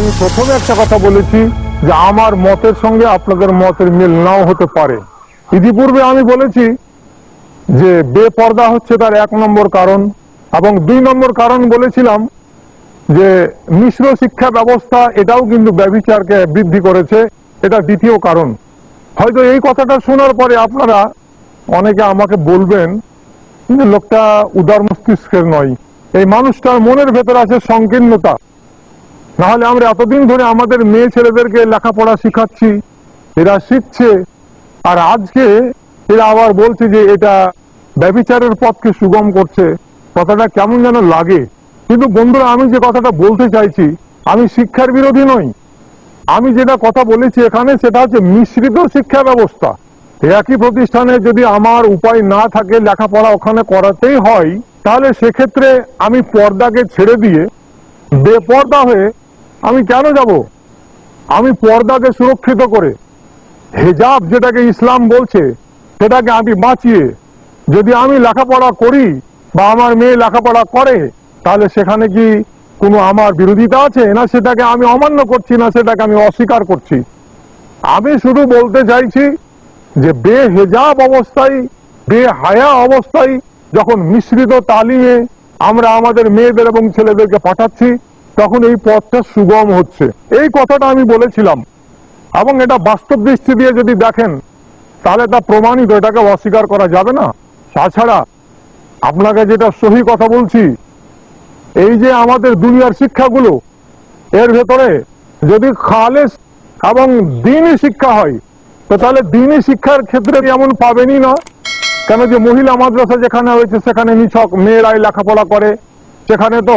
আমি প্রথমে একটা কথা বলেছি যে আমার মতের সঙ্গে আপনাদের মতের মিল নাও হতে পারে। ইতিপূর্বে আমি বলেছি যে বেপর্দা হচ্ছে তার এক নম্বর কারণ এবং দুই নম্বর কারণ বলেছিলাম যে মিশ্র শিক্ষা ব্যবস্থা এটাও কিন্তু ব্যবিচারকে বৃদ্ধি করেছে, এটা দ্বিতীয় কারণ। হয়তো এই কথাটা শোনার পরে আপনারা অনেকে আমাকে বলবেন যে লোকটা উদার মস্তিষ্কের নয়, এই মানুষটার মনের ভেতর আছে সংকীর্ণতা। নাহলে আমরা এতদিন ধরে আমাদের মেয়ে ছেলেদেরকে লেখাপড়া শিখাচ্ছি, এরা শিখছে, আর আজকে এরা আবার বলছে যে এটা ব্যবিচারের পথকে সুগম করছে, কথাটা কেমন যেন লাগে। কিন্তু বন্ধুরা, আমি যে কথাটা বলতে চাইছি, আমি শিক্ষার বিরোধী নই। আমি যেটা কথা বলেছি এখানে সেটা হচ্ছে মিশ্রিত শিক্ষা ব্যবস্থা। একই প্রতিষ্ঠানে যদি আমার উপায় না থাকে লেখাপড়া ওখানে করাতেই হয়, তাহলে সেক্ষেত্রে আমি পর্দাকে ছেড়ে দিয়ে বেপর্দা হয়ে আমি কেন যাব? আমি পর্দাকে সুরক্ষিত করে, হেজাব যেটাকে ইসলাম বলছে, সেটাকে আমি বাঁচিয়ে, যদি আমি লেখাপড়া করি বা আমার মেয়ে লেখাপড়া করে, তাহলে সেখানে কি কোনো আমার বিরোধিতা আছে? না সেটাকে আমি অমান্য করছি, না সেটাকে আমি অস্বীকার করছি? আমি শুধু বলতে চাইছি যে বেহেজাব অবস্থায়, বেহায়া অবস্থায় যখন মিশ্রিত তালিমে আমরা আমাদের মেয়েদের এবং ছেলেদেরকে পাঠাচ্ছি তখন এই পথটা সুগম হচ্ছে। এই কথাটা আমি বলেছিলাম। এবং এটা বাস্তব দৃষ্টি দিয়ে যদি দেখেন, তাহলে তা প্রমাণিত, এটাকে অস্বীকার করা যাবে না। তাছাড়া আপনাকে যেটা সহি কথা বলছি, এই যে আমাদের দুনিয়ার শিক্ষাগুলো, এর ভেতরে যদি খালেস এবং দিনই শিক্ষা হয়, তো তাহলে দিনই শিক্ষার ক্ষেত্রে এমন পাবেনই না। কেন যে মহিলা মাদ্রাসা যেখানে হয়েছে, সেখানে নিছক মেয়েরাই লেখাপড়া করে। সেখানে তো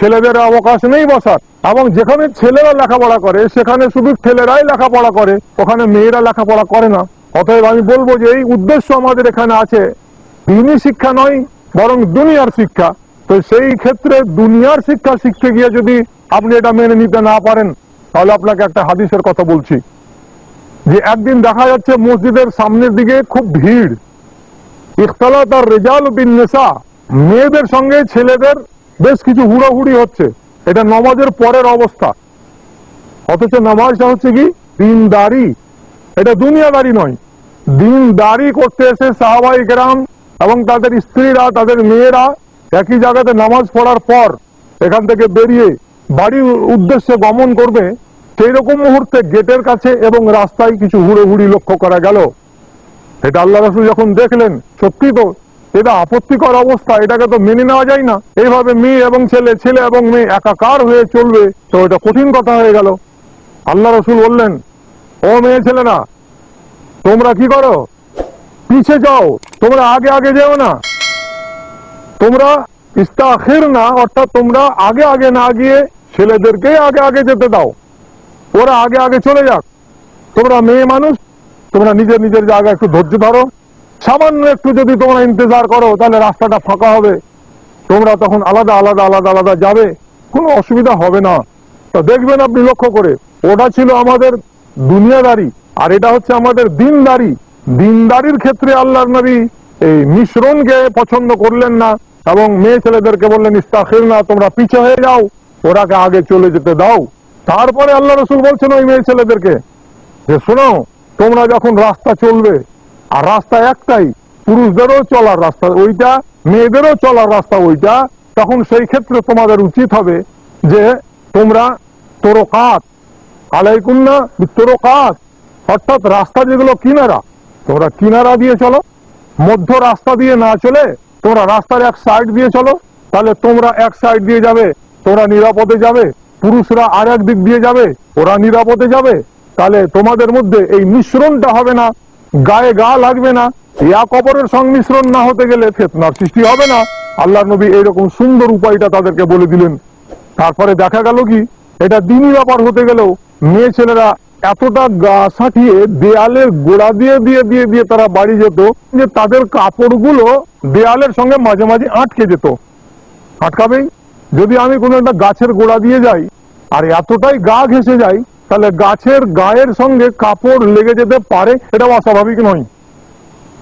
ছেলেদের অবকাশ নেই বসার। এবং যেখানে ছেলেরা লেখাপড়া করে, সেখানে শুধু ছেলেরাই লেখাপড়া করে, ওখানে মেয়েরা লেখাপড়া করে না। অতএব আমি বলব যে এই উদ্দেশ্য আমাদের এখানে আছে। দিনই শিক্ষা নয়, বরং দুনিয়ার শিক্ষা। তো সেই ক্ষেত্রে দুনিয়ার শিক্ষা শিখতে গিয়ে যদি আপনি এটা মেনে নিতে না পারেন, তাহলে আপনাকে একটা হাদিসের কথা বলছি। যে একদিন দেখা যাচ্ছে মসজিদের সামনের দিকে খুব ভিড়। ইখতালাত আর রেজাল বিন নেশা মেয়েদের সঙ্গে ছেলেদের বেশ কিছু হুড়োহুড়ি হচ্ছে। এটা নমাজের পরের অবস্থা। অথচ নামাজটা হচ্ছে কি? দিনদারি। এটা দুনিয়াদারি নয়। দিনদারি করতে এসে সাহাবাই গ্রাম এবং তাদের স্ত্রীরা, তাদের মেয়েরা একই জায়গাতে নামাজ পড়ার পর এখান থেকে বেরিয়ে বাড়ির উদ্দেশ্যে গমন করবে সেই রকম মুহূর্তে গেটের কাছে এবং রাস্তায় কিছু হুড়োহুড়ি লক্ষ্য করা গেল। এটা আল্লাহ রসুল যখন দেখলেন, সত্যি তো এটা আপত্তিকর অবস্থা, এটাকে তো মেনে নেওয়া যায় না। এইভাবে মেয়ে এবং ছেলে ছেলে এবং মেয়ে একাকার হয়ে চলবে, তো এটা কঠিন কথা হয়ে গেল। আল্লাহ রসুল বললেন, ও মেয়ে ছেলেরা তোমরা কি করো? পিছে যাও, তোমরা আগে আগে যেও না। তোমরা ইস্তাখির না, অর্থাৎ তোমরা আগে আগে না গিয়ে ছেলেদেরকে আগে আগে যেতে দাও। ওরা আগে আগে চলে যাক। তোমরা মেয়ে মানুষ, তোমরা নিজের নিজের জায়গায় একটু ধৈর্য ধরো। সামান্য একটু যদি তোমরা ইন্তজার করো, তাহলে রাস্তাটা ফাঁকা হবে। তোমরা তখন আলাদা আলাদা আলাদা আলাদা যাবে। কোনো অসুবিধা হবে না। তো দেখবেন আপনি লক্ষ্য করে, ওটা ছিল আমাদের দুনিয়াদারি, আর এটা হচ্ছে আমাদের দিনদারি। দিনদারির ক্ষেত্রে আল্লাহর নবী এই মিশ্রণকে পছন্দ করলেন না, এবং মেয়ে ছেলেদেরকে বললেন, ইস্তাখির না, তোমরা পিছে হয়ে যাও, ওরাকে আগে চলে যেতে দাও। তারপরে আল্লাহ রসুল বলছেন ওই মেয়ে ছেলেদেরকে যে, শোনো, তোমরা যখন রাস্তা চলবে আর রাস্তা একটাই, পুরুষদেরও চলার রাস্তা ওইটা, মেয়েদেরও চলার রাস্তা ওইটা, তখন সেই ক্ষেত্রে তোমাদের উচিত হবে যে তোমরা তোরকাত আলাইকুন্না তোরকাত অর্থাৎ রাস্তা যেগুলো কিনারা, তোমরা কিনারা দিয়ে চলো, মধ্য রাস্তা দিয়ে না চলে তোমরা রাস্তার এক সাইড দিয়ে চলো, তাহলে তোমরা এক সাইড দিয়ে যাবে, তোমরা নিরাপদে যাবে, পুরুষরা আর এক দিক দিয়ে যাবে, ওরা নিরাপদে যাবে, তাহলে তোমাদের মধ্যে এই মিশ্রণটা হবে না। গায়ে গা লাগবে না এক অপরের সংমিশ্রণ না হতে গেলে ফেতনার সৃষ্টি হবে না। আল্লাহ নবী এইরকম সুন্দর উপায়টা তাদেরকে বলে দিলেন। তারপরে দেখা গেল কি, এটা দিনই ব্যাপার হতে গেলেও মেয়ে ছেলেরা এতটা গা সাঁটিয়ে দেয়ালের গোড়া দিয়ে দিয়ে দিয়ে দিয়ে তারা বাড়ি যেত যে তাদের কাপড়গুলো দেয়ালের সঙ্গে মাঝে মাঝে আটকে যেত। আটকাবেই? যদি আমি কোনো একটা গাছের গোড়া দিয়ে যাই, আর এতটাই গা ঘেসে যাই তাহলে গাছের গায়ের সঙ্গে কাপড় লেগে যেতে পারে, এটা অস্বাভাবিক নয়।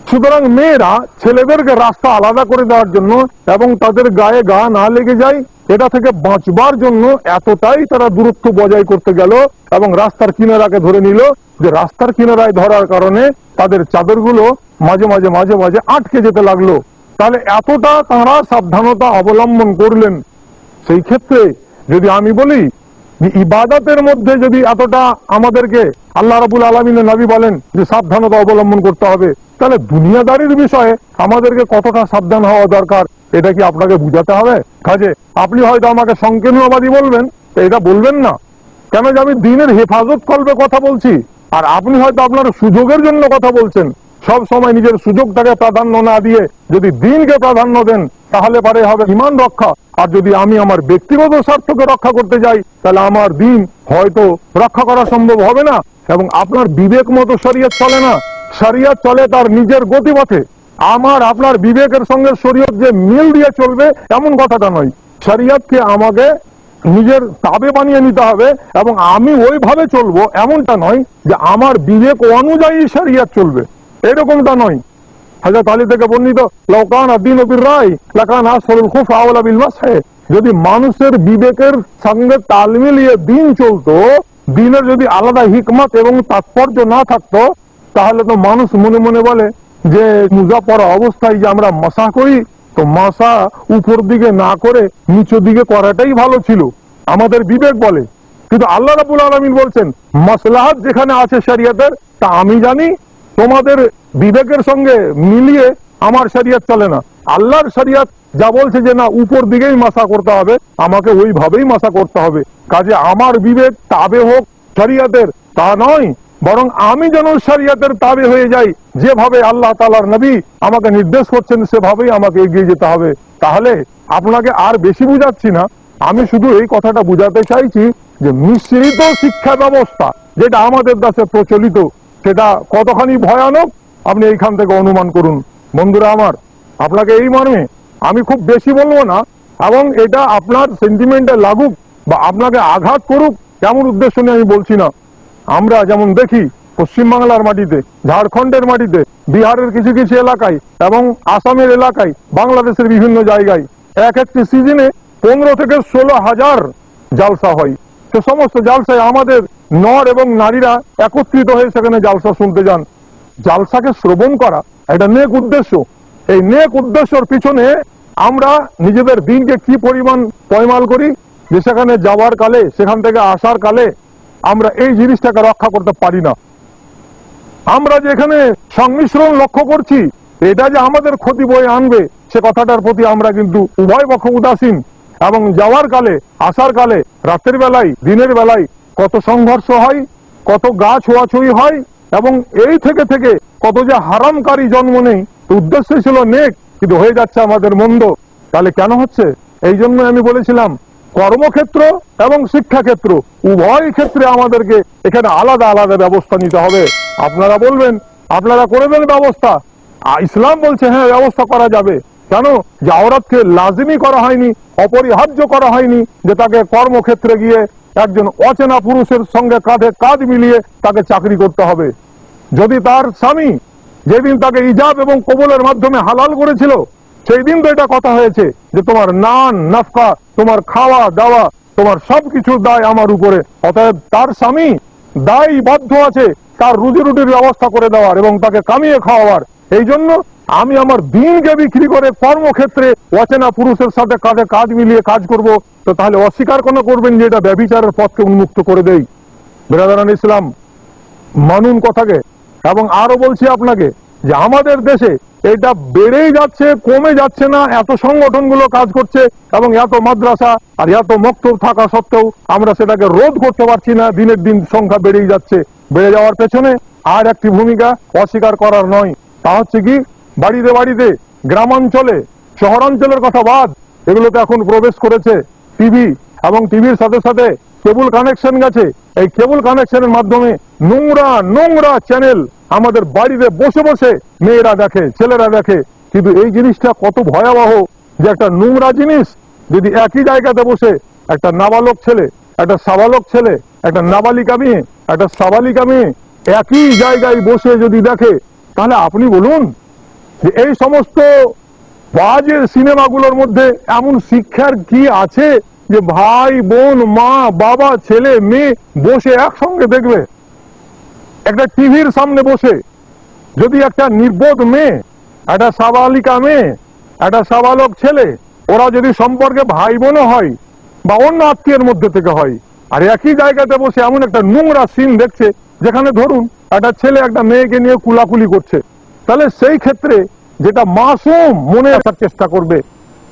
সুতরাং মেয়েরা ছেলেদেরকে রাস্তা আলাদা করে দেওয়ার জন্য এবং তাদের গায়ে গা না লেগে যায়, এটা থেকে বাঁচবার জন্য এতটাই তারা দূরত্ব বজায় করতে গেল এবং রাস্তার কিনারাকে ধরে নিল। যে রাস্তার কিনারায় ধরার কারণে তাদের চাদরগুলো মাঝে মাঝে মাঝে মাঝে আটকে যেতে লাগল। তাহলে এতটা তারা সাবধানতা অবলম্বন করলেন। সেই ক্ষেত্রে যদি আমি বলি ইবাদতের মধ্যে যদি এতটা আমাদেরকে আল্লাহ রাবুল আলমিনের নবী বলেন যে সাবধানতা অবলম্বন করতে হবে, তাহলে দুনিয়াদারির বিষয়ে আমাদেরকে কতটা সাবধান হওয়া দরকার, এটা কি আপনাকে বুঝাতে হবে? কাজে আপনি হয়তো আমাকে সংকীর্ণবাদী বলবেন, এটা বলবেন না। কেন যে আমি দিনের হেফাজত কল্পে কথা বলছি, আর আপনি হয়তো আপনার সুযোগের জন্য কথা বলছেন। সব সময় নিজের সুযোগটাকে প্রাধান্য না দিয়ে যদি দিনকে প্রাধান্য দেন, তাহলে পারে হবে ইমান রক্ষা। আর যদি আমি আমার ব্যক্তিগত স্বার্থকে রক্ষা করতে যাই, তাহলে আমার দিন হয়তো রক্ষা করা সম্ভব হবে না এবং আপনার বিবেক মতো শরীয়ত চলে না। শরীয়ত চলে তার নিজের গতিপথে। আমার, আপনার বিবেকের সঙ্গে শরীয়ত যে মিল দিয়ে চলবে, এমন কথাটা নয়। শরীয়তকে আমাকে নিজের তাবে বানিয়ে নিতে হবে এবং আমি ওইভাবে চলবো, এমনটা নয় যে আমার বিবেক অনুযায়ী শরিয়াত চলবে। এরকমটা নয়। হাজার আলী থেকে বর্ণিত লকান আদিন রায় লাকান আসরুল খুফ আওলা বিল মাসহে। যদি মানুষের বিবেকের সঙ্গে তাল মিলিয়ে দিন চলতো, দিনের যদি আলাদা হিকমত এবং তাৎপর্য না থাকতো, তাহলে তো মানুষ মনে মনে বলে যে, মুজা পরা অবস্থায় যে আমরা মশা করি, তো মশা উপর দিকে না করে নিচু দিকে করাটাই ভালো ছিল। আমাদের বিবেক বলে। কিন্তু আল্লাহ রাবুল আলমিন বলছেন মাসলাহাত যেখানে আছে শরিয়তের, তা আমি জানি তোমাদের বিবেকের সঙ্গে মিলিয়ে আমার শরিয়ত চলে না। আল্লাহর শরিয়ত যা বলছে যে না, উপর দিকেই মাসা করতে হবে, আমাকে ওইভাবেই মাসা করতে হবে। কাজে আমার বিবেক তাবে হোক শরিয়তের, তা নয়, বরং আমি যেন শরিয়তের তাবে হয়ে যাই, যেভাবে আল্লাহ তালার নবী আমাকে নির্দেশ করছেন, সেভাবেই আমাকে এগিয়ে যেতে হবে। তাহলে আপনাকে আর বেশি বুঝাচ্ছি না। আমি শুধু এই কথাটা বুঝাতে চাইছি যে, মিশ্রিত শিক্ষা ব্যবস্থা, যেটা আমাদের দেশে প্রচলিত সেটা কতখানি ভয়ানক, আপনি এইখান থেকে অনুমান করুন। বন্ধুরা আমার, আপনাকে এই মর্মে আমি খুব বেশি বলব না, এবং এটা আপনার সেন্টিমেন্টে লাগুক বা আপনাকে আঘাত করুক, এমন উদ্দেশ্য নিয়ে আমি বলছি না। আমরা যেমন দেখি, পশ্চিমবাংলার মাটিতে, ঝাড়খণ্ডের মাটিতে, বিহারের কিছু কিছু এলাকায় এবং আসামের এলাকায়, বাংলাদেশের বিভিন্ন জায়গায়, এক একটি সিজনে পনেরো থেকে ষোলো হাজার জালসা হয়। তো সমস্ত জালসায় আমাদের নর এবং নারীরা একত্রিত হয়ে সেখানে জালসা শুনতে যান। জালসাকে শ্রবণ করা এটা নেক উদ্দেশ্য। এই নেক উদ্দেশ্যর পিছনে আমরা নিজেদের দিনকে কি পরিমাণ পয়মাল করি, যে সেখানে যাওয়ার কালে, সেখান থেকে আসার কালে আমরা এই জিনিসটাকে রক্ষা করতে পারি না। আমরা যে এখানে সংমিশ্রণ লক্ষ্য করছি, এটা যে আমাদের ক্ষতি বয়ে আনবে, সে কথাটার প্রতি আমরা কিন্তু উভয় পক্ষ উদাসীন। এবং যাওয়ার কালে, আসার কালে রাতের বেলায়, দিনের বেলায় কত সংঘর্ষ হয়, কত গা ছোঁয়াছুঁই হয়, এবং এই থেকে থেকে কত যে হারামকারী জন্ম নেই উদ্দেশ্য ছিল নেক, কিন্তু হয়ে যাচ্ছে আমাদের মন্দ। তাহলে কেন হচ্ছে? এই জন্য আমি বলেছিলাম, কর্মক্ষেত্র এবং শিক্ষাক্ষেত্র, উভয় ক্ষেত্রে আমাদেরকে এখানে আলাদা আলাদা ব্যবস্থা নিতে হবে। আপনারা বলবেন, আপনারা করে দেন ব্যবস্থা। ইসলাম বলছে হ্যাঁ ব্যবস্থা করা যাবে। কেন? যে আওরাতকে লাজিমি করা হয়নি, অপরিহার্য করা হয়নি, যে তাকে কর্মক্ষেত্রে গিয়ে একজন অচেনা পুরুষের সঙ্গে কাঁধে কাঁধ মিলিয়ে তাকে চাকরি করতে হবে। যদি তার স্বামী যেদিন তাকে ইজাব এবং কবলের মাধ্যমে হালাল করেছিল সেই দিন তো এটা কথা হয়েছে যে তোমার নান, নাফকা, তোমার খাওয়া, দাওয়া, তোমার সবকিছুর দায় আমার উপরে। অতএব তার স্বামী দায় বাধ্য আছে তার রুজি রুটির ব্যবস্থা করে দেওয়ার এবং তাকে কামিয়ে খাওয়াবার এই জন্য আমি আমার দিনকে বিক্রি করে কর্মক্ষেত্রে অচেনা পুরুষের সাথে কাঁধে কাজ মিলিয়ে কাজ করব, তো তাহলে অস্বীকার কোনো করবেন যে এটা ব্যবিচারের পথকে উন্মুক্ত করে দেই? বেরাদারান ইসলাম, মানুন কথাকে। এবং আরও বলছি আপনাকে যে আমাদের দেশে এটা বেড়েই যাচ্ছে, কমে যাচ্ছে না, এত সংগঠনগুলো কাজ করছে এবং এত মাদ্রাসা আর এত মক্তব থাকা সত্ত্বেও আমরা সেটাকে রোধ করতে পারছি না, দিনের দিন সংখ্যা বেড়েই যাচ্ছে। বেড়ে যাওয়ার পেছনে আর একটি ভূমিকা অস্বীকার করার নয়। তা হচ্ছে কি বাড়িতে বাড়িতে, গ্রামাঞ্চলে, শহরাঞ্চলের কথা বাদ, এগুলোতে এখন প্রবেশ করেছে টিভি এবং টিভির সাথে সাথে কেবল কানেকশন গেছে। এই কেবল কানেকশনের মাধ্যমে নোংরা নোংরা চ্যানেল আমাদের বাড়িতে বসে বসে মেয়েরা দেখে, ছেলেরা দেখে। কিন্তু এই জিনিসটা কত ভয়াবহ যে একটা নোংরা জিনিস যদি একই জায়গাতে বসে একটা নাবালক ছেলে, একটা সাবালক ছেলে, একটা নাবালিকা মেয়ে, একটা সাবালিকা মেয়ে একই জায়গায় বসে যদি দেখে, তাহলে আপনি বলুন যে এই সমস্ত বাজে সিনেমাগুলোর মধ্যে এমন শিক্ষার কি আছে যে ভাই, বোন, মা, বাবা, ছেলে, মেয়ে বসে একসঙ্গে দেখবে? একটা টিভির সামনে বসে। যদি একটা নির্বোধ মেয়ে, একটা সাবালিকা মেয়ে, একটা সাবালক ছেলে, ওরা যদি সম্পর্কে ভাই বোনও হয় বা অন্য আত্মীয়ের মধ্যে থেকে হয়, আর একই জায়গাতে বসে এমন একটা নোংরা সিন দেখছে, যেখানে ধরুন একটা ছেলে একটা মেয়েকে নিয়ে কুলাকুলি করছে। তাহলে সেই ক্ষেত্রে যেটা মাসুম মনে আসার চেষ্টা করবে।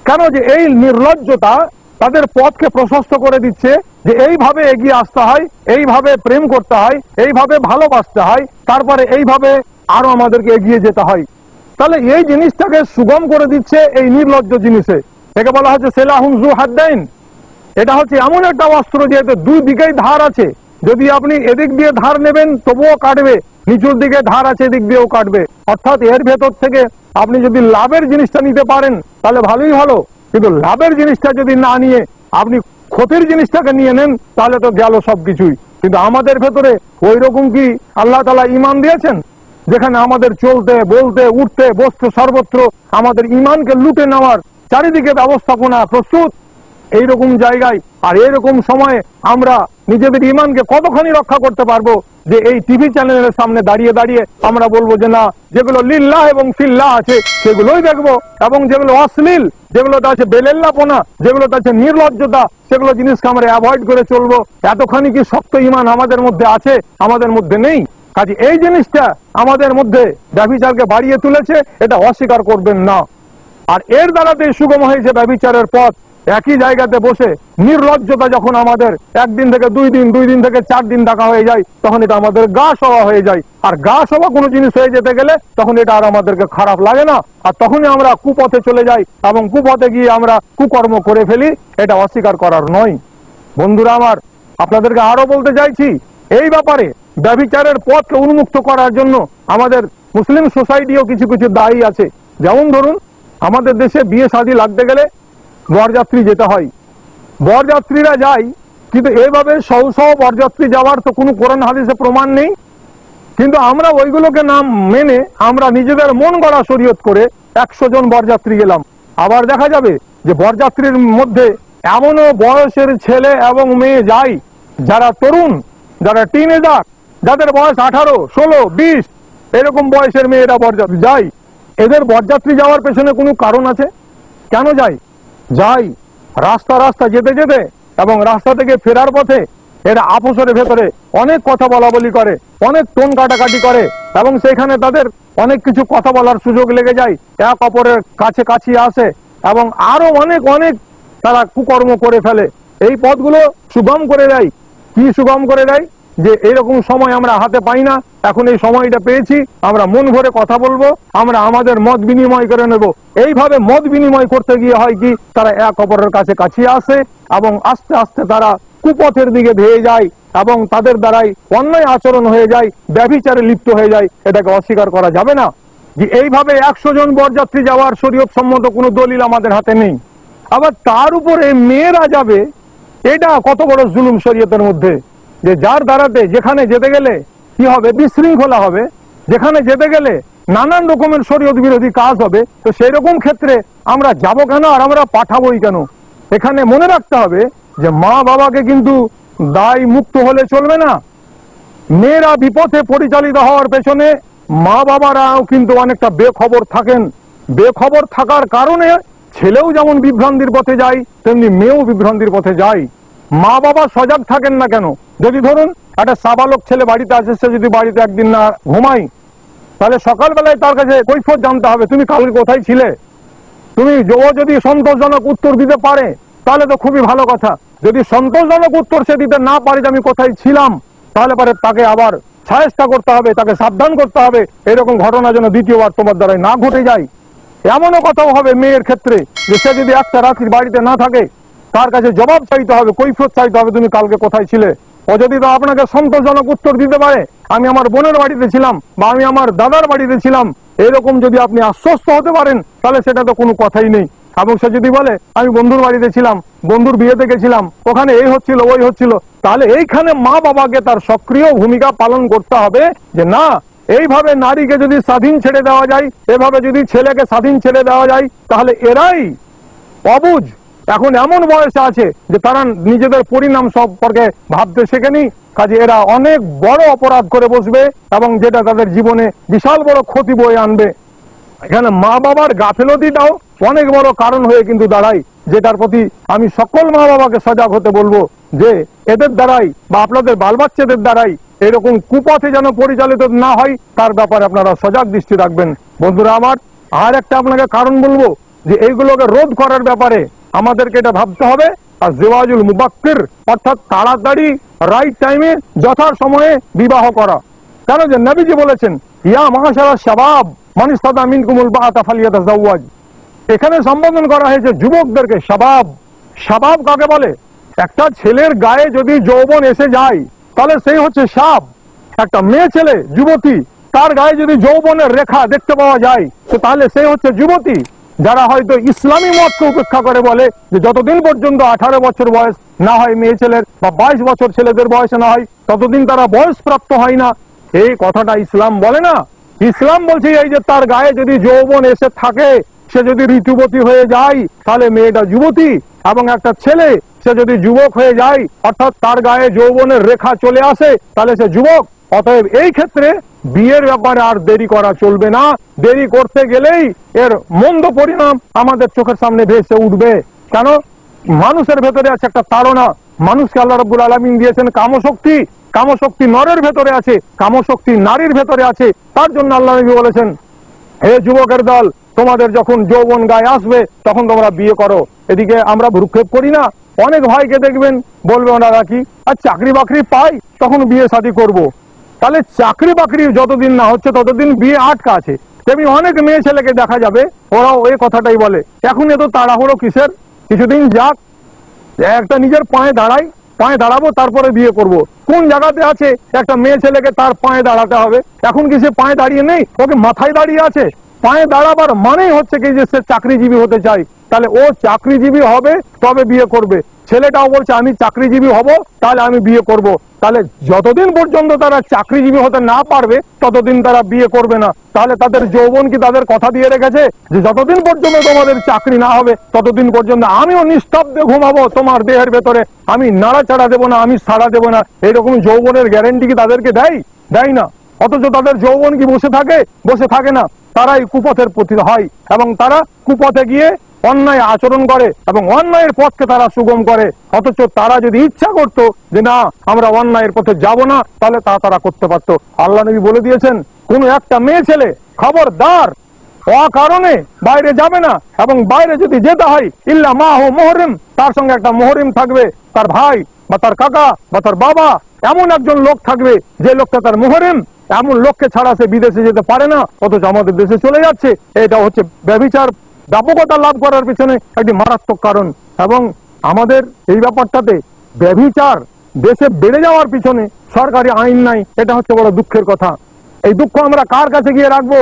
কেন যে এই নির্লজ্জতা তাদের পথকে প্রশস্ত করে দিচ্ছে যে এইভাবে এগিয়ে আসতে হয়, এইভাবে প্রেম করতে হয়, এইভাবে ভালোবাসতে হয়, তারপরে এইভাবে আরও আমাদেরকে এগিয়ে যেতে হয়। তাহলে এই জিনিসটাকে সুগম করে দিচ্ছে এই নির্লজ্জ জিনিসে। একে বলা হচ্ছে সেলাহুন জু হাদ্দাইন। এটা হচ্ছে এমন একটা অস্ত্র যে এতে দুই দিকেই ধার আছে। যদি আপনি এদিক দিয়ে ধার নেবেন, তবুও কাটবে। নিচুর দিকে ধার আছে, এদিক দিয়েও কাটবে। অর্থাৎ এর ভেতর থেকে আপনি যদি লাভের জিনিসটা নিতে পারেন, তাহলে ভালোই ভালো কিন্তু লাভের জিনিসটা যদি না নিয়ে আপনি ক্ষতির জিনিসটাকে নিয়ে নেন, তাহলে তো গেল সবকিছুই কিন্তু আমাদের ভেতরে ওই রকম কি আল্লাহ তালা ইমান দিয়েছেন? যেখানে আমাদের চলতে, বলতে, উঠতে, বসতে, সর্বত্র আমাদের ইমানকে লুটে নেওয়ার চারিদিকে ব্যবস্থাপনা প্রস্তুত। এইরকম জায়গায় আর এরকম সময়ে আমরা নিজেদের ইমানকে কতখানি রক্ষা করতে পারব যে এই টিভি চ্যানেলের সামনে দাঁড়িয়ে দাঁড়িয়ে আমরা বলব যে না, যেগুলো লিল্লাহ এবং ফিল্লাহ আছে, সেগুলোই দেখব। এবং যেগুলো অশ্লীল যেগুলোতে আছে বেলেল্লাপনা যেগুলোতে আছে নির্লজ্জতা, সেগুলো জিনিসকে আমরা অ্যাভয়েড করে চলবো। এতখানি কি শক্ত ইমান আমাদের মধ্যে আছে? আমাদের মধ্যে নেই। কাজে এই জিনিসটা আমাদের মধ্যে ব্যভিচারকে বাড়িয়ে তুলেছে, এটা অস্বীকার করবেন না। আর এর দ্বারাতে সুগম হয়েছে ব্যভিচারের পথ। একই জায়গাতে বসে নির্লজ্জতা যখন আমাদের একদিন থেকে দুই দিন দুই দিন থেকে চার দিন ডাকা হয়ে যায়, তখন এটা আমাদের গা সভা হয়ে যায়। আর গা সভা কোনো জিনিস হয়ে যেতে গেলে তখন এটা আর আমাদেরকে খারাপ লাগে না। আর তখনই আমরা কুপথে চলে যাই এবং কুপথে গিয়ে আমরা কুকর্ম করে ফেলি, এটা অস্বীকার করার নয়। বন্ধুরা আমার, আপনাদেরকে আরও বলতে চাইছি, এই ব্যাপারে ব্যভিচারের পথকে উন্মুক্ত করার জন্য আমাদের মুসলিম সোসাইটিও কিছু কিছু দায়ী আছে। যেমন ধরুন, আমাদের দেশে বিয়ে শাদী লাগতে গেলে বরযাত্রী যেতে হয়। বরযাত্রীরা যায়, কিন্তু এভাবে সৌ সহ বরযাত্রী যাওয়ার তো কোনো কোরআন হাদিসে প্রমাণ নেই। কিন্তু আমরা ওইগুলোকে নাম মেনে আমরা নিজেদের মন গড়া শরীয়ত করে একশো জন বরযাত্রী গেলাম। আবার দেখা যাবে যে বরযাত্রীর মধ্যে এমনও বয়সের ছেলে এবং মেয়ে যায়, যারা তরুণ, যারা টিনেজার যাদের বয়স আঠারো, ষোলো, বিশ, এরকম বয়সের মেয়েরা বরযাত্রী যায়। এদের বরযাত্রী যাওয়ার পেছনে কোনো কারণ আছে? কেন যায়? যাই, রাস্তা রাস্তা যেতে যেতে এবং রাস্তা থেকে ফেরার পথে এরা আপোষের ভেতরে অনেক কথা বলা বলি করে, অনেক টোন কাটাকাটি করে এবং সেখানে তাদের অনেক কিছু কথা বলার সুযোগ লেগে যায়। এক অপরের কাছে কাছিয়ে আসে এবং আরও অনেক অনেক তারা কুকর্ম করে ফেলে। এই পথগুলো সুগম করে দেয়। কি সুগম করে দেয়? যে এরকম সময় আমরা হাতে পাই না, এখন এই সময়টা পেয়েছি, আমরা মন ভরে কথা বলব, আমরা আমাদের মত বিনিময় করে নেব। এইভাবে মত বিনিময় করতে গিয়ে হয় কি, তারা এক অপরের কাছে কাছিয়ে আসে এবং আস্তে আস্তে তারা কুপথের দিকে ধেয়ে যায় এবং তাদের দ্বারাই অন্যায় আচরণ হয়ে যায়, ব্যভিচারে লিপ্ত হয়ে যায়, এটাকে অস্বীকার করা যাবে না। যে এইভাবে একশো জন বরযাত্রী যাওয়ার শরীয়ত সম্মত কোনো দলিল আমাদের হাতে নেই। আবার তার উপরে মেয়েরা যাবে, এটা কত বড় জুলুম শরীয়তের মধ্যে? যে যার দ্বারাতে যেখানে যেতে গেলে কি হবে? বিশৃঙ্খলা হবে। যেখানে যেতে গেলে নানান রকমের শরীয়ত বিরোধী কাজ হবে। তো সেই রকম ক্ষেত্রে আমরা যাব কেন আর আমরা পাঠাবোই কেন? এখানে মনে রাখতে হবে যে মা বাবাকে কিন্তু দায় মুক্ত হলে চলবে না। মেয়েরা বিপথে পরিচালিত হওয়ার পেছনে মা বাবারাও কিন্তু অনেকটা বেখবর থাকেন। বেখবর থাকার কারণে ছেলেও যেমন বিভ্রান্তির পথে যায়, তেমনি মেয়েও বিভ্রান্তির পথে যায়। মা বাবা সজাগ থাকেন না কেন? যদি ধরুন, একটা সাবালক ছেলে বাড়িতে আসে, সে যদি বাড়িতে একদিন না ঘুমাই তাহলে সকালবেলায় তার কাছে কৈফত জানতে হবে, তুমি কালকে কোথায় ছিলে? তুমি ও যদি সন্তোষজনক উত্তর দিতে পারে, তাহলে তো খুবই ভালো কথা। যদি সন্তোষজনক উত্তর সে দিতে না পারে আমি কোথায় ছিলাম, তাহলে পরে তাকে আবার সাহেস্তা করতে হবে, তাকে সাবধান করতে হবে। এরকম ঘটনা যেন দ্বিতীয়বার তোমার দ্বারাই না ঘটে যায়। এমনও কথাও হবে মেয়ের ক্ষেত্রে, যে সে যদি একটা রাত্রি বাড়িতে না থাকে তার কাছে জবাব চাইতে হবে কৈফত চাইতে হবে তুমি কালকে কোথায় ছিলে। ও যদি আপনাকে সন্তোষজনক উত্তর দিতে পারে, আমি আমার বোনের বাড়িতে ছিলাম বা আমি আমার দাদার বাড়িতে ছিলাম, এরকম যদি আপনি আশ্বস্ত হতে পারেন, তাহলে সেটা তো কোনো কথাই নেই। এবং সে যদি বলে, আমি বন্ধুর বাড়িতে ছিলাম, বন্ধুর বিয়েতে গেছিলাম, ওখানে এই হচ্ছিল, ওই হচ্ছিল, তাহলে এইখানে মা বাবাকে তার সক্রিয় ভূমিকা পালন করতে হবে যে না, এইভাবে নারীকে যদি স্বাধীন ছেড়ে দেওয়া যায়, এভাবে যদি ছেলেকে স্বাধীন ছেড়ে দেওয়া যায়, তাহলে এরাই অবুঝ এখন এমন বয়সে আছে যে তারা নিজেদের পরিণাম সম্পর্কে ভাবতে শেখেনি। কাজে এরা অনেক বড় অপরাধ করে বসবে এবং যেটা তাদের জীবনে বিশাল বড় ক্ষতি বয়ে আনবে। এখানে মা বাবার গাফেলতিটাও অনেক বড় কারণ হয়ে কিন্তু দাঁড়ায়, যেটার প্রতি আমি সকল মা বাবাকে সজাগ হতে বলব যে, এদের দ্বারাই বা আপনাদের বাল বাচ্চাদের দ্বারাই এরকম কুপথে যেন পরিচালিত না হয়, তার ব্যাপারে আপনারা সজাগ দৃষ্টি রাখবেন। বন্ধুরা আমার, আর একটা আপনাকে কারণ বলব যে, এইগুলোকে রোধ করার ব্যাপারে আমাদেরকে এটা ভাবতে হবে। আর জেওয়াজুল মুবাক্কির, অর্থাৎ তাড়াতাড়ি রাইট টাইমে যথা সময়ে বিবাহ করা। কেন যে নবীজি বলেছেন, ইয়া মহাশারা শাবাব মানিস্তাদা মিনকুমুল বাআতা ফালিয়াতাজাওয়াজ এখানে সম্বোধন করা হয়েছে যুবকদেরকে, শাবাব। শাবাব কাকে বলে? একটা ছেলের গায়ে যদি যৌবন এসে যায়, তাহলে সেই হচ্ছে সাপ একটা মেয়ে ছেলে, যুবতী, তার গায়ে যদি যৌবনের রেখা দেখতে পাওয়া যায়, তো তাহলে সে হচ্ছে যুবতী। যারা হয়তো ইসলামী মতকে উপেক্ষা করে বলে যে যতদিন পর্যন্ত আঠারো বছর বয়স না হয় মেয়ে ছেলের বা বাইশ বছর ছেলেদের বয়সে না হয়, ততদিন তারা বয়স প্রাপ্ত হয় না। এই কথাটা ইসলাম বলে না। ইসলাম বলছে এই যে তার গায়ে যদি যৌবন এসে থাকে, সে যদি ঋতুবতী হয়ে যায়, তাহলে মেয়েটা যুবতী এবং একটা ছেলে, সে যদি যুবক হয়ে যায়, অর্থাৎ তার গায়ে যৌবনের রেখা চলে আসে, তাহলে সে যুবক। অতএব এই ক্ষেত্রে বিয়ের ব্যাপারে আর দেরি করা চলবে না। দেরি করতে গেলেই এর মন্দ পরিণাম আমাদের চোখের সামনে ভেসে উঠবে। কেন? মানুষের ভেতরে আছে একটা তাড়না। মানুষকে আল্লাহ রব্বুল আলমিন দিয়েছেন কামশক্তি। কামশক্তি নরের ভেতরে আছে, কামশক্তি নারীর ভেতরে আছে। তার জন্য আল্লাহ নবী বলেছেন, হে যুবকের দল, তোমাদের যখন যৌবন গায়ে আসবে, তখন তোমরা বিয়ে করো। এদিকে আমরা ভ্রুক্ষেপ করি না। অনেক ভাইকে দেখবেন, বলবে ওনারা কি, আর চাকরি বাকরি পাই, তখন বিয়ে শাদী করব। তাহলে চাকরি বাকরি যতদিন না হচ্ছে, ততদিন বিয়ে আটকা আছে। তেমনি অনেক মেয়ে ছেলেকে দেখা যাবে, ওরাও এই কথাটাই বলে। এখন এত তাড়াহুড়ো কিসের? কিছুদিন যাক, একটা নিজের পায়ে দাঁড়াই, পায়ে দাঁড়াবো, তারপরে বিয়ে করব। কোন জায়গাতে আছে একটা মেয়ে ছেলেকে তার পায়ে দাঁড়াতে হবে? এখন কি সে পায়ে দাঁড়িয়ে নেই? ওকে মাথায় দাঁড়িয়ে আছে? পায়ে দাঁড়াবার মানেই হচ্ছে কি যে সে চাকরিজীবী হতে চায় তাহলে ও চাকরিজীবী হবে, তবে বিয়ে করবে। ছেলেটাও বলছে, আমি চাকরিজীবী হব, তাহলে আমি বিয়ে করব। তাহলে যতদিন পর্যন্ত তারা চাকরিজীবী হতে না পারবে, ততদিন তারা বিয়ে করবে না। তাহলে তাদের যৌবন কি তাদের কথা দিয়ে রেখেছে? যে যতদিন পর্যন্ত তোমাদের চাকরি না হবে, ততদিন পর্যন্ত আমিও নিস্তব্ধে ঘুমাবো তোমার দেহের ভেতরে। আমি নাড়াচাড়া দেবো না, আমি সাড়া দেবো না। এরকম যৌবনের গ্যারেন্টি কি তাদেরকে দেয়? দেয় না। অথচ তাদের যৌবন কি বসে থাকে? বসে থাকে না। তারাই কুপথের প্রতি হয় এবং তারা কুপথে গিয়ে অন্যায় আচরণ করে এবং অন্যায়ের পথকে তারা সুগম করে, অথচ তারা যদি ইচ্ছা করতো যে না, আমরা অন্যায়ের পথে যাব না, তাহলে তা তারা করতে পারতো। আল্লাহ নবী বলে দিয়েছেন, কোন একটা মেয়ে ছেলে খবরদার, অকারণে বাইরে যাবে না, এবং বাইরে যদি যেতে হয়, ইল্লা মা হো মোহরিম, তার সঙ্গে একটা মোহরিম থাকবে, তার ভাই বা তার কাকা বা তার বাবা, এমন একজন লোক থাকবে, যে লোকটা তার মোহরিম, এমন লোককে ছাড়া সে বিদেশে যেতে পারে না, অথচ আমাদের দেশে চলে যাচ্ছে। এটা হচ্ছে ব্যভিচার ব্যাপকতা লাভ করার পিছনে একটি মারাত্মক কারণ। এবং আমাদের এই ব্যাপারটাতে ব্যভিচার দেশে বেড়ে যাওয়ার পিছনে সরকারি আইন নাই, এটা হচ্ছে বড় দুঃখের কথা। এই দুঃখ আমরা কার কাছে গিয়ে রাখব?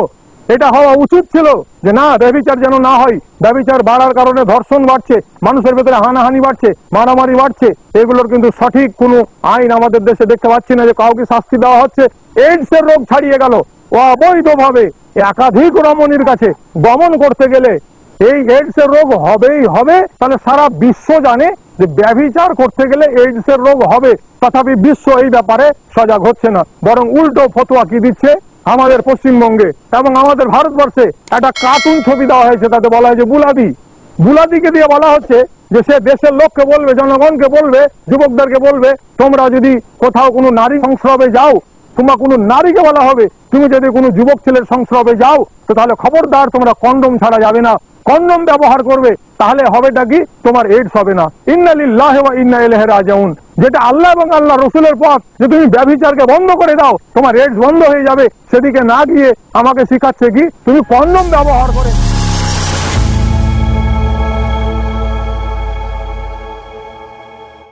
এটা হওয়া উচিত ছিল যে না ব্যবিচার যেন না হয়। ব্যবিচার বাড়ার কারণে ধর্ষণ বাড়ছে, মানুষের ভেতরে হানাহানি বাড়ছে, মারামারি বাড়ছে। এগুলোর কিন্তু সঠিক কোনো আইন আমাদের দেশে দেখতে পাচ্ছি না যে কাউকে শাস্তি দেওয়া হচ্ছে। এইডস রোগ ছাড়িয়ে গেল। ও অবৈধভাবে একাধিক রমণীর কাছে গমন করতে গেলে এই এইডস এর রোগ হবেই হবে। তাহলে সারা বিশ্ব জানে যে ব্যভিচার করতে গেলে এইডস এর রোগ হবে। তথাপি বিশ্ব এই ব্যাপারে সজাগ হচ্ছে না। বরং উল্টো ফতোয়া কি দিচ্ছে? আমাদের পশ্চিমবঙ্গে এবং আমাদের ভারতবর্ষে একটা কার্টুন ছবি দেওয়া হয়েছে, তাতে বলা হয়েছে বুলাদি। বুলাদিকে দিয়ে বলা হচ্ছে যে সে দেশের লোককে বলবে, জনগণকে বলবে, যুবকদেরকে বলবে, তোমরা যদি কোথাও কোনো নারী সংস্রবে যাও, তোমরা কোনো নারীকে বলা হবে, তুমি যদি কোনো যুবক ছেলের সংস্রবে যাও, তো তাহলে খবরদার, তোমরা কন্ডম ছাড়া যাবে না। কন্ডম ব্যবহার করবে, তাহলে হবেটা কি? তোমার এইডস হবে না। ইন্নালিল্লাহ ইন্না ইলাইহি রাজিউন। যেটা আল্লাহ এবং আল্লাহ রসুলের পথ, যে তুমি ব্যভিচারকে বন্ধ করে দাও, তোমার এইডস বন্ধ হয়ে যাবে, সেদিকে না গিয়ে আমাকে শিখাচ্ছে কি? তুমি কন্ডম ব্যবহার করে